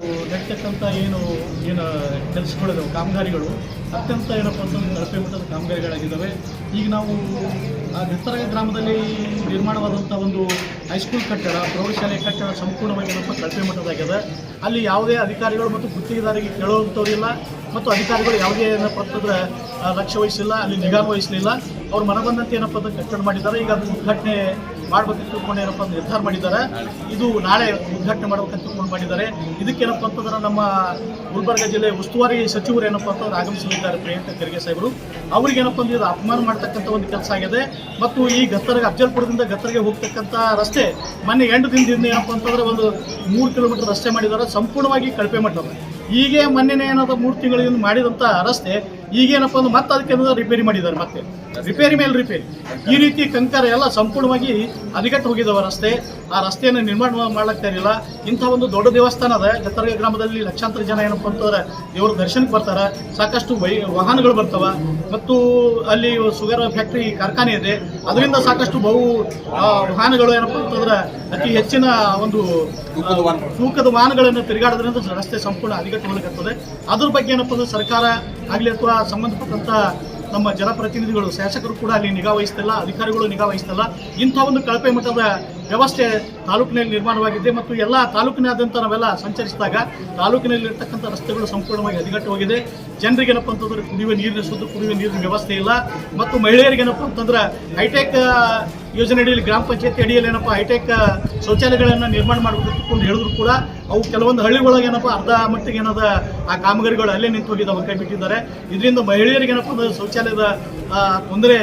ನಡೀತಕ್ಕಂಥ ಏನು ಏನು ಕೆಲಸಗಳಿದಾವೆ, ಕಾಮಗಾರಿಗಳು, ಅತ್ಯಂತ ಏನಪ್ಪ ಅಂತಂದ್ರೆ ಕಳಪೆ ಮಟ್ಟದ ಕಾಮಗಾರಿಗಳಾಗಿದ್ದಾವೆ ಈಗ ನಾವು ಬೆತ್ತರ ಗ್ರಾಮದಲ್ಲಿ ನಿರ್ಮಾಣವಾದಂಥ ಒಂದು ಹೈಸ್ಕೂಲ್ ಕಟ್ಟಡ, ಪ್ರೌಢಶಾಲೆ ಕಟ್ಟಡ ಸಂಪೂರ್ಣವಾಗಿ ಏನಪ್ಪ ಕಳಪೆ ಮಟ್ಟದಾಗಿದೆ. ಅಲ್ಲಿ ಯಾವುದೇ ಅಧಿಕಾರಿಗಳು ಮತ್ತು ಗುತ್ತಿಗೆದಾರಿಗೆ ಕೇಳುವಂಥವ್ರಿಲ್ಲ ಮತ್ತು ಅಧಿಕಾರಿಗಳು ಯಾವುದೇ ಏನಪ್ಪ ಅಂತಂದ್ರೆ ಲಕ್ಷ್ಯ ವಹಿಸಿಲ್ಲ, ಅಲ್ಲಿ ನಿಗಾ ವಹಿಸಲಿಲ್ಲ. ಅವ್ರು ಮನಬಂದಂತೆ ಏನಪ್ಪ ಅಂತ ಕಟ್ಟಡ ಮಾಡಿದ್ದಾರೆ. ಈಗ ಅದು ಉದ್ಘಾಟನೆ ಮಾಡ್ಬೇಕಂತ ತಿಳ್ಕೊಂಡು ಏನಪ್ಪ ಅಂತ ನಿರ್ಧಾರ ಮಾಡಿದ್ದಾರೆ. ಇದು ನಾಳೆ ಉದ್ಘಾಟನೆ ಮಾಡ್ಬೇಕಂತ ತಿಳ್ಕೊಂಡು ಮಾಡಿದ್ದಾರೆ ಇದಕ್ಕೇನಪ್ಪ ಅಂತಂದ್ರೆ ನಮ್ಮ ಗುಲ್ಬರ್ಗ ಜಿಲ್ಲೆ ಉಸ್ತುವಾರಿ ಸಚಿವರು ಏನಪ್ಪ ಅಂತಂದ್ರೆ ಆಗಮಿಸಲಿದ್ದಾರೆ ಪ್ರಿಯಾಂಕ ಖರ್ಗೆ ಸಾಹೇಬರು. ಅವ್ರಿಗೆ ಏನಪ್ಪ ಅಂದ್ರೆ ಇದು ಅಪಮಾನ ಮಾಡ್ತಕ್ಕಂಥ ಒಂದು ಕೆಲಸ ಆಗಿದೆ. ಮತ್ತು ಈ ಗತ್ತರಿಗೆ, ಅಫಜಲ್ಪುರದಿಂದ ಗತ್ತರಿಗೆ ಹೋಗ್ತಕ್ಕಂಥ ರಸ್ತೆ ಮೊನ್ನೆ ಎಂಟು ದಿನದಿಂದ ಏನಪ್ಪ ಅಂತಂದ್ರೆ ಒಂದು ಮೂರು ಕಿಲೋಮೀಟರ್ ರಸ್ತೆ ಮಾಡಿದ್ದಾರೆ. ಸಂಪೂರ್ಣವಾಗಿ ಕಳಪೆ ಮಟ್ಟದ ಹೀಗೆ ಮೊನ್ನೆನೇ ಏನಾದ್ರು ಮೂರು ತಿಂಗಳಿಂದ ಮಾಡಿದಂಥ ರಸ್ತೆ ಈಗೇನಪ್ಪ ಅಂದ್ರೆ ಮತ್ತೆ ಅದಕ್ಕೆ ರಿಪೇರಿ ಮಾಡಿದ್ದಾರೆ ಮತ್ತೆ. ರಿಪೇರಿ ಮೇಲೆ ರಿಪೇರಿ ಈ ರೀತಿ ಕಂಕರ ಎಲ್ಲ ಸಂಪೂರ್ಣವಾಗಿ ಹದಗೆಟ್ಟು ಹೋಗಿದ್ದಾವೆ ರಸ್ತೆ. ಆ ರಸ್ತೆಯನ್ನು ನಿರ್ಮಾಣ ಮಾಡಲಕ್ಕೆ ಇರಲಿಲ್ಲ ಇಂಥ ಒಂದು ದೊಡ್ಡ ದೇವಸ್ಥಾನ ಅದ. ಜತರ್ಗ ಗ್ರಾಮದಲ್ಲಿ ಲಕ್ಷಾಂತರ ಜನ ಏನಪ್ಪ ಅಂತಂದ್ರೆ ದೇವ್ರ ದರ್ಶನಕ್ಕೆ ಬರ್ತಾರೆ. ಸಾಕಷ್ಟು ವೈ ವಾಹನಗಳು ಬರ್ತಾವ. ಮತ್ತು ಅಲ್ಲಿ ಸುಗರ್ ಫ್ಯಾಕ್ಟ್ರಿ ಕಾರ್ಖಾನೆ ಇದೆ. ಅದರಿಂದ ಸಾಕಷ್ಟು ಬಹು ವಾಹನಗಳು ಏನಪ್ಪ ಅಂತಂದ್ರೆ ಅತಿ ಹೆಚ್ಚಿನ ಒಂದು ತೂಕದ ವಾಹನಗಳನ್ನು ತಿರುಗಾಡೋದ್ರಿಂದ ರಸ್ತೆ ಸಂಪೂರ್ಣ ಹೋಗ್ಲಿಕ್ಕತ್ತದೆ ಅದ್ರ ಬಗ್ಗೆ ಏನಪ್ಪ ಅಂದ್ರೆ ಸರ್ಕಾರ ಆಗಲಿ ಅಥವಾ ಸಂಬಂಧಪಟ್ಟಂತ ನಮ್ಮ ಜನಪ್ರತಿನಿಧಿಗಳು, ಶಾಸಕರು ಕೂಡ ಅಲ್ಲಿ ನಿಗಾ ವಹಿಸ್ತಿಲ್ಲ, ಅಧಿಕಾರಿಗಳು ನಿಗಾ ವಹಿಸ್ತಿಲ್ಲ. ಇಂಥ ಒಂದು ಕಳಪೆ ಮಟ್ಟದ ವ್ಯವಸ್ಥೆ ತಾಲೂಕಿನಲ್ಲಿ ನಿರ್ಮಾಣವಾಗಿದೆ ಮತ್ತು ಎಲ್ಲ ತಾಲೂಕಿನಾದ್ಯಂತ ನಾವೆಲ್ಲ ಸಂಚರಿಸಿದಾಗ ತಾಲೂಕಿನಲ್ಲಿ ಇರ್ತಕ್ಕಂಥ ರಸ್ತೆಗಳು ಸಂಪೂರ್ಣವಾಗಿ ಅಧಿಗಟ್ಟು ಹೋಗಿದೆ. ಜನರಿಗೆ ಏನಪ್ಪ ಅಂತಂದ್ರೆ ಕುಡಿಯುವ ನೀರಿನ ಶುದ್ಧ ಕುಡಿಯುವ ನೀರಿನ ವ್ಯವಸ್ಥೆ ಇಲ್ಲ. ಮತ್ತು ಮಹಿಳೆಯರಿಗೆ ಏನಪ್ಪ ಅಂತಂದ್ರೆ ಹೈಟೆಕ್ ಯೋಜನೆ ಅಡಿಯಲ್ಲಿ ಗ್ರಾಮ ಪಂಚಾಯತಿ ಅಡಿಯಲ್ಲಿ ಏನಪ್ಪ ಹೈಟೆಕ್ ಶೌಚಾಲಯಗಳನ್ನು ನಿರ್ಮಾಣ ಮಾಡಬೇಕು ಅಂತ ಹೇಳಿದ್ರು ಕೂಡ ಅವು ಕೆಲವೊಂದು ಹಳ್ಳಿಗಳೊಳಗೆ ಏನಪ್ಪ ಅರ್ಧ ಮಟ್ಟಿಗೆ ಏನದ ಆ ಕಾಮಗಾರಿಗಳು ಅಲ್ಲೇ ನಿಂತು ಹೋಗಿದ್ದಾವೆ ಕೈ ಬಿಟ್ಟಿದ್ದಾರೆ. ಇದರಿಂದ ಮಹಿಳೆಯರಿಗೆ ಏನಪ್ಪ ಅಂದ್ರೆ ಶೌಚಾಲಯದ ತೊಂದರೆ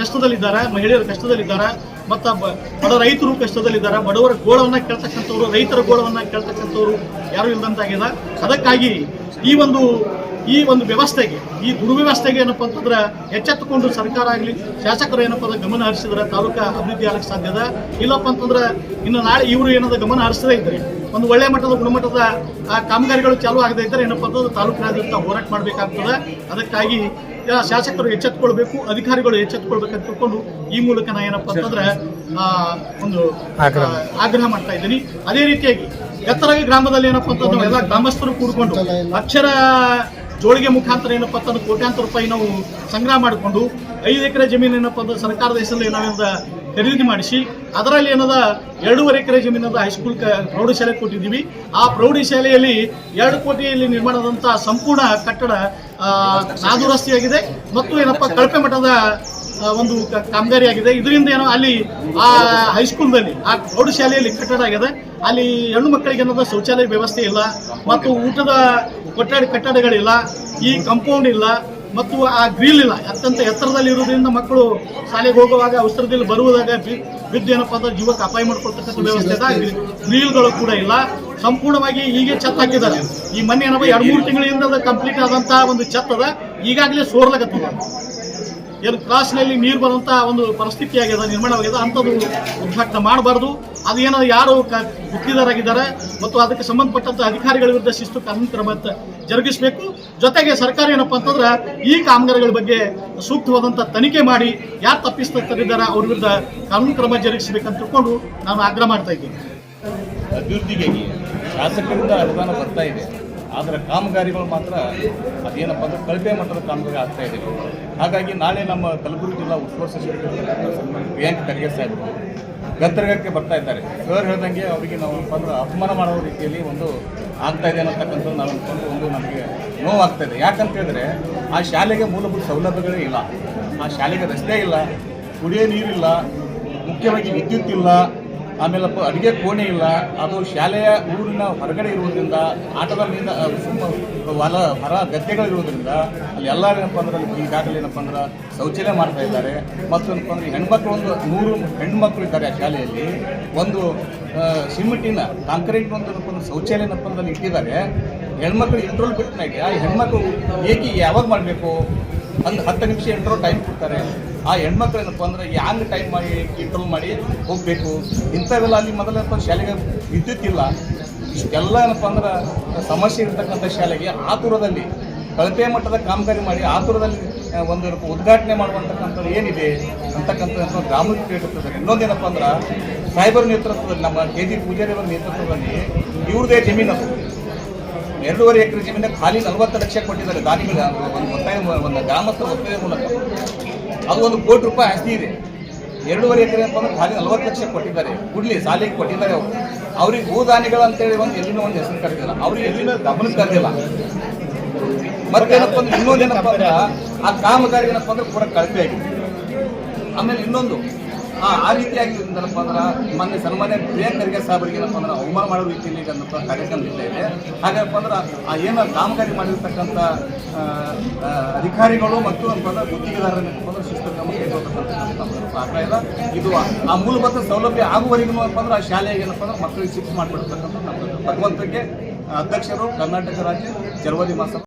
ಕಷ್ಟದಲ್ಲಿದ್ದಾರೆ, ಮಹಿಳೆಯರು ಕಷ್ಟದಲ್ಲಿದ್ದಾರೆ ಮತ್ತು ಬಡ ರೈತರು ಕಷ್ಟದಲ್ಲಿದ್ದಾರೆ. ಬಡವರ ಗೋಳವನ್ನು ಕೇಳ್ತಕ್ಕಂಥವ್ರು, ರೈತರ ಗೋಳವನ್ನು ಕೇಳ್ತಕ್ಕಂಥವ್ರು ಯಾರು ಇಲ್ಲದಂತಾಗಿದೆ ಅದಕ್ಕಾಗಿ ಈ ಒಂದು ಈ ಒಂದು ವ್ಯವಸ್ಥೆಗೆ ಈ ದುರ್ವ್ಯವಸ್ಥೆಗೆ ಏನಪ್ಪ ಅಂತಂದ್ರೆ ಎಚ್ಚೆತ್ತುಕೊಂಡು ಸರ್ಕಾರ ಆಗಲಿ ಶಾಸಕರು ಏನಪ್ಪ ಅಂದ್ರೆ ಗಮನ ಹರಿಸಿದ್ರೆ ತಾಲೂಕು ಅಭಿವೃದ್ಧಿ ಆಗಕ್ಕೆ ಸಾಧ್ಯದ? ಇಲ್ಲಪ್ಪ ಅಂತಂದ್ರೆ ಇನ್ನು ನಾಳೆ ಇವರು ಏನಾದ್ರು ಗಮನ ಹರಿಸದೇ ಇದ್ರೆ ಒಂದು ಒಳ್ಳೆ ಮಟ್ಟದ ಗುಣಮಟ್ಟದ ಆ, ಕಾಮಗಾರಿಗಳು ಚಾಲೂ ಆಗದೇ ಇದ್ದರೆ ಏನಪ್ಪ ಅಂತಂದ್ರೆ ತಾಲೂಕಿನಾದ್ಯಂತ ಹೋರಾಟ ಮಾಡಬೇಕಾಗ್ತದೆ. ಅದಕ್ಕಾಗಿ ಶಾಸಕರು ಎಚ್ಚೆತ್ತುಕೊಳ್ಬೇಕು ಅಧಿಕಾರಿಗಳು ಎಚ್ಚೆತ್ತುಕೊಳ್ಬೇಕಂತ ತಿಳ್ಕೊಂಡು ಈ ಮೂಲಕ ನಾ ಏನಪ್ಪ ಅಂತಂದ್ರೆ ಆ, ಒಂದು ಆಗ್ರಹ. ಮಾಡ್ತಾ ಇದ್ದೀನಿ. ಅದೇ ರೀತಿಯಾಗಿ ಎತ್ತರಾಗಿ ಗ್ರಾಮದಲ್ಲಿ ಏನಪ್ಪ ಅಂತಂದ್ರೆ ಎಲ್ಲ ಗ್ರಾಮಸ್ಥರು ಕೂಡ್ಕೊಂಡು ಅಕ್ಷರ ಜೋಳಿಗೆ ಮುಖಾಂತರ ಏನಪ್ಪ ಅಂತಂದ್ರೆ ಕೋಟ್ಯಾಂತರ ರೂಪಾಯಿ ನಾವು ಸಂಗ್ರಹ ಮಾಡಿಕೊಂಡು ಐದು ಎಕರೆ ಜಮೀನು ಏನಪ್ಪ ಅಂದ್ರೆ ಸರ್ಕಾರದ ಹೆಸರಲ್ಲಿ ನಾವೇನದ ಖರೀದಿ ಮಾಡಿಸಿ, ಅದರಲ್ಲಿ ಏನದ ಎರಡೂವರೆ ಎಕರೆ ಜಮೀನದ ಹೈಸ್ಕೂಲ್ ಪ್ರೌಢಶಾಲೆ ಕೊಟ್ಟಿದ್ದೀವಿ. ಆ ಪ್ರೌಢಶಾಲೆಯಲ್ಲಿ ಎರಡು ಕೋಟಿಯಲ್ಲಿ ನಿರ್ಮಾಣದಂಥ ಸಂಪೂರ್ಣ ಕಟ್ಟಡ ನಾದುರಸ್ತಿಯಾಗಿದೆ ಮತ್ತು ಏನಪ್ಪ ಕಳಪೆ ಮಟ್ಟದ ಒಂದು ಕ- ಕಾಮಗಾರಿ ಆಗಿದೆ ಇದರಿಂದ ಏನೋ ಅಲ್ಲಿ ಆ ಹೈಸ್ಕೂಲ್ನಲ್ಲಿ ಆ ಪ್ರೌಢಶಾಲೆಯಲ್ಲಿ ಕಟ್ಟಡ ಆಗಿದೆ. ಅಲ್ಲಿ ಹೆಣ್ಣು ಮಕ್ಕಳಿಗೆ ಏನದ ಶೌಚಾಲಯ ವ್ಯವಸ್ಥೆ ಇಲ್ಲ. ಮತ್ತು ಊಟದ ಕೊಠಡಿ ಕಟ್ಟಡಗಳಿಲ್ಲ, ಈ ಕಾಂಪೌಂಡ್ ಇಲ್ಲ, ಮತ್ತು ಆ ಗ್ರಿಲ್ ಇಲ್ಲ. ಅತ್ಯಂತ ಎತ್ತರದಲ್ಲಿ ಇರುವುದರಿಂದ ಮಕ್ಕಳು ಶಾಲೆಗೆ ಹೋಗುವಾಗ ಅವಸರದಲ್ಲಿ ಬರುವುದಾಗ ಬಿದ್ದು ಏನಪ್ಪ ಅಂದ್ರೆ ಜೀವಕ್ಕೆ ಅಪಾಯ ಮಾಡ್ಕೊಳ್ತಕ್ಕಂಥ ವ್ಯವಸ್ಥೆ ಗ್ರೀಲ್ಗಳು ಗ್ರಿ- ಕೂಡ ಇಲ್ಲ. ಸಂಪೂರ್ಣವಾಗಿ ಹೀಗೆ ಛತ್ ಹಾಕಿದ್ದಾರೆ. ಈ ಮೊನ್ನೆ ಏನಪ್ಪ, ಎರಡು, ಮೂರು ತಿಂಗಳಿಂದ ಕಂಪ್ಲೀಟ್ ಆದಂತಹ ಒಂದು ಛತ್ ಅದ. ಈಗಾಗಲೇ ಸೋರ್ಲಾಗತ್ತದ. ಏನು ಕ್ರಾಸ್ನಲ್ಲಿ ನೀರು ಬರುವಂತ ಒಂದು ಪರಿಸ್ಥಿತಿ ಆಗಿದೆ ನಿರ್ಮಾಣವಾಗಿದೆ ಅಂಥದ್ದು ಉದ್ಘಾಟನೆ ಮಾಡಬಾರ್ದು. ಅದು ಏನೋ ಯಾರು ಗುತ್ತಿದಾರಾಗಿದ್ದಾರೆ ಮತ್ತು ಅದಕ್ಕೆ ಸಂಬಂಧಪಟ್ಟಂತ ಅಧಿಕಾರಿಗಳ ವಿರುದ್ಧ ಶಿಸ್ತು ಕಾನೂನು ಕ್ರಮ ಜರುಗಿಸಬೇಕು. ಜೊತೆಗೆ ಸರ್ಕಾರ ಏನಪ್ಪ ಅಂತಂದ್ರೆ ಈ ಕಾಮಗಾರಿಗಳ ಬಗ್ಗೆ ಸೂಕ್ತವಾದಂಥ ತನಿಖೆ ಮಾಡಿ ಯಾರು ತಪ್ಪಿಸ್ತಿದ್ದಾರೆ ಅವ್ರ ವಿರುದ್ಧ ಕಾನೂನು ಕ್ರಮ ಜರುಗಿಸಬೇಕಂತ ತಿಳ್ಕೊಂಡು ನಾನು ಆಗ್ರಹ ಮಾಡ್ತಾ ಇದ್ದೀನಿ. ಅಭಿವೃದ್ಧಿಗೆ ಶಾಸಕರಿಂದ ಅನುದಾನ ಬರ್ತಾ ಇದೆ. ಆದರೆ ಕಾಮಗಾರಿಗಳು ಮಾತ್ರ ಅದೇನಪ್ಪ ಅಂದ್ರೆ ಕಳಪೆ ಮಟ್ಟದ ಕಾಮಗಾರಿ ಆಗ್ತಾ ಇದೆ. ಹಾಗಾಗಿ ನಾಳೆ ನಮ್ಮ ಕಲಬುರಗಿ ಜಿಲ್ಲಾ ಉಸ್ತುವಾರಿ ಸಚಿವರು ಪ್ರಿಯಾಂಕ್ ಖರ್ಗೆ ಸಾಹೇಬರು ಗಂತರ್ಗಕ್ಕೆ ಬರ್ತಾ ಇದ್ದಾರೆ. ಸರ್ ಹೇಳ್ದಂಗೆ ಅವರಿಗೆ ನಾವು ಅಂದ್ರೆ ಅಪಮಾನ ಮಾಡೋ ರೀತಿಯಲ್ಲಿ ಒಂದು ಆಗ್ತಾ ಇದೆ ಅನ್ನತಕ್ಕಂಥದ್ದು ನಾವು ಅನ್ಕೊಂಡು ಒಂದು ನಮಗೆ ನೋವಾಗ್ತಾ ಇದೆ. ಯಾಕಂತ ಹೇಳಿದ್ರೆ ಆ ಶಾಲೆಗೆ ಮೂಲಭೂತ ಸೌಲಭ್ಯಗಳೇ ಇಲ್ಲ. ಆ ಶಾಲೆಗೆ ರಸ್ತೆ ಇಲ್ಲ, ಕುಡಿಯೋ ನೀರಿಲ್ಲ, ಮುಖ್ಯವಾಗಿ ವಿದ್ಯುತ್ ಇಲ್ಲ ಆಮೇಲೆ ಅಡುಗೆ ಕೋಣೆ ಇಲ್ಲ. ಅದು ಶಾಲೆಯ ಊರಿನ ಹೊರಗಡೆ ಇರುವುದರಿಂದ ಆಟದ ಸುಮ್ಮ ಹೊಲ ಹೊರ ಗದ್ದೆಗಳಿರುವುದರಿಂದ ಅಲ್ಲಿ ಎಲ್ಲರೂ ಏನಪ್ಪ ಅಂದ್ರೆ ಈಗಾಗಲೇ ಏನಪ್ಪ ಅಂದ್ರೆ ಶೌಚಾಲಯ ಮಾಡ್ತಾ ಇದ್ದಾರೆ. ಮತ್ತು ಏನಪ್ಪ ಅಂದ್ರೆ ಹೆಣ್ಮಕ್ಳು ಒಂದು ನೂರು ಹೆಣ್ಮಕ್ಳು ಇದ್ದಾರೆ ಆ ಶಾಲೆಯಲ್ಲಿ. ಒಂದು ಸಿಮೆಂಟಿನ ಕಾಂಕ್ರೀಟ್ ಒಂದು ಏನಪ್ಪ ಅಂದ್ರೆ ಶೌಚಾಲಯ ಏನಪ್ಪ ಅಂದ್ರೆ ಇಟ್ಟಿದ್ದಾರೆ. ಹೆಣ್ಮಕ್ಳು ಇಂಟ್ರೋಲ್ ಬಿಟ್ಟು ಆ ಹೆಣ್ಮಕ್ಳು ಏಕೆ ಯಾವಾಗ ಮಾಡಬೇಕು? ಒಂದು ಹತ್ತು ನಿಮಿಷ ಇಂಟ್ರೋ ಟೈಮ್ ಕೊಡ್ತಾರೆ. ಆ ಹೆಣ್ಮಕ್ಳು ಏನಪ್ಪ ಅಂದ್ರೆ ಯಾಂಗ್ ಟೈಮ್ ಮಾಡಿ ಕಂಟ್ರೋಲ್ ಮಾಡಿ ಹೋಗಬೇಕು? ಇಂಥವೆಲ್ಲ ಅಲ್ಲಿ ಮೊದಲಪ್ಪ ಶಾಲೆಗೆ ವಿದ್ಯುತ್ ಇಲ್ಲ. ಇಷ್ಟೆಲ್ಲ ಏನಪ್ಪ ಅಂದ್ರೆ ಸಮಸ್ಯೆ ಇರ್ತಕ್ಕಂಥ ಶಾಲೆಗೆ ಆತುರದಲ್ಲಿ, ಕಳಪೆ ಮಟ್ಟದ ಕಾಮಗಾರಿ ಮಾಡಿ ಆತುರದಲ್ಲಿ ಒಂದು ಉದ್ಘಾಟನೆ ಮಾಡುವಂತಕ್ಕಂಥದ್ದು ಏನಿದೆ ಅಂತಕ್ಕಂಥ ಗ್ರಾಮಕ್ಕೆ ಕೇಳಿರ್ತದೆ ಇನ್ನೊಂದೇನಪ್ಪ ಅಂದ್ರೆ ಸೈಬರ್ ನೇತೃತ್ವದಲ್ಲಿ ನಮ್ಮ ಕೆ ಜಿ ಪೂಜಾರಿ ಅವರ ನೇತೃತ್ವದಲ್ಲಿ ಇವ್ರದೇ ಜಮೀನು ಎರಡೂವರೆ ಎಕರೆ ಜಮೀನ ಖಾಲಿ ನಲವತ್ತು ಲಕ್ಷ ಕೊಟ್ಟಿದ್ದಾರೆ ದಾನಿಗಳ ಒಂದು ಒತ್ತಾಯ ಒಂದು ಗ್ರಾಮಸ್ಥರ ಒತ್ತಾಯ ಮೂಲಕ. ಅದು ಒಂದು ಕೋಟಿ ರೂಪಾಯಿ ಆಸ್ತಿ ಇದೆ. ಎರಡೂವರೆ ಎಕರೆ ಅಂತಂದ್ರೆ ಖಾಲಿ ನಲವತ್ತು ಲಕ್ಷ ಕೊಟ್ಟಿದ್ದಾರೆ. ಕುಡ್ಲಿ ಸಾಲಿಗೆ ಕೊಟ್ಟಿದ್ದಾರೆ ಅವರು. ಅವ್ರಿಗೆ ಭೂದಾನಿಗಳು ಅಂತೇಳಿ ಒಂದು ಎಲ್ಲಿನೂ ಒಂದು ಹೆಸರು ಕರೆದಿಲ್ಲ. ಅವ್ರಿಗೆ ಎಲ್ಲಿನ ಗಮನ ಕರೆದಿಲ್ಲ. ಮತ್ತೇನಪ್ಪ ಅಂದ್ರೆ ಇನ್ನೊಂದೇನಪ್ಪ ಅಂದ್ರೆ ಆ ಕಾಮಗಾರಿ ಏನಪ್ಪ ಅಂದ್ರೆ ಕೂಡ ಕಳಪೆ ಆಗಿದೆ. ಆಮೇಲೆ ಇನ್ನೊಂದು ಆ ರೀತಿಯಾಗಿ ಏನಪ್ಪ ಅಂದ್ರೆ ಮೊನ್ನೆ ಸನ್ಮಾನ್ಯ ಪ್ರಿಯ ಖರ್ಗೆ ಸಾಹೇಬರಿಗೆ ಏನಪ್ಪ ಅಂದ್ರೆ ಅವಮಾನ ಮಾಡೋ ರೀತಿಯಲ್ಲಿ ಏನಪ್ಪ ಕಾರ್ಯಕ್ರಮ ಇದೆ. ಹಾಗಪ್ಪ ಅಂದ್ರೆ ಆ ಏನು ಕಾಮಗಾರಿ ಮಾಡಿರ್ತಕ್ಕಂಥ ಅಧಿಕಾರಿಗಳು ಮತ್ತು ಅಂತಂದ್ರೆ ಅಂದ್ರೆ ಗುತ್ತಿಗೆದಾರರ ಏನಪ್ಪ ಅಂದ್ರೆ ಶಿಸ್ತು ಕ್ರಮ ಆಗ್ತಾ ಇದು ಆ- ಮೂಲಭೂತ ಸೌಲಭ್ಯ ಆಗುವವರೆಗೂ ಏನಪ್ಪ ಅಂದ್ರೆ ಆ ಶಾಲೆಗೆ ಏನಪ್ಪ ಅಂದ್ರೆ ಮಕ್ಕಳಿಗೆ ಶಿಫ್ಟ್ ಮಾಡಿಬಿಡ್ತಕ್ಕಂಥ ಭಗವಂತಕ್ಕೆ ಅಧ್ಯಕ್ಷರು ಕರ್ನಾಟಕ ರಾಜ್ಯ ಜರ್ವದಿ ಮಾಸ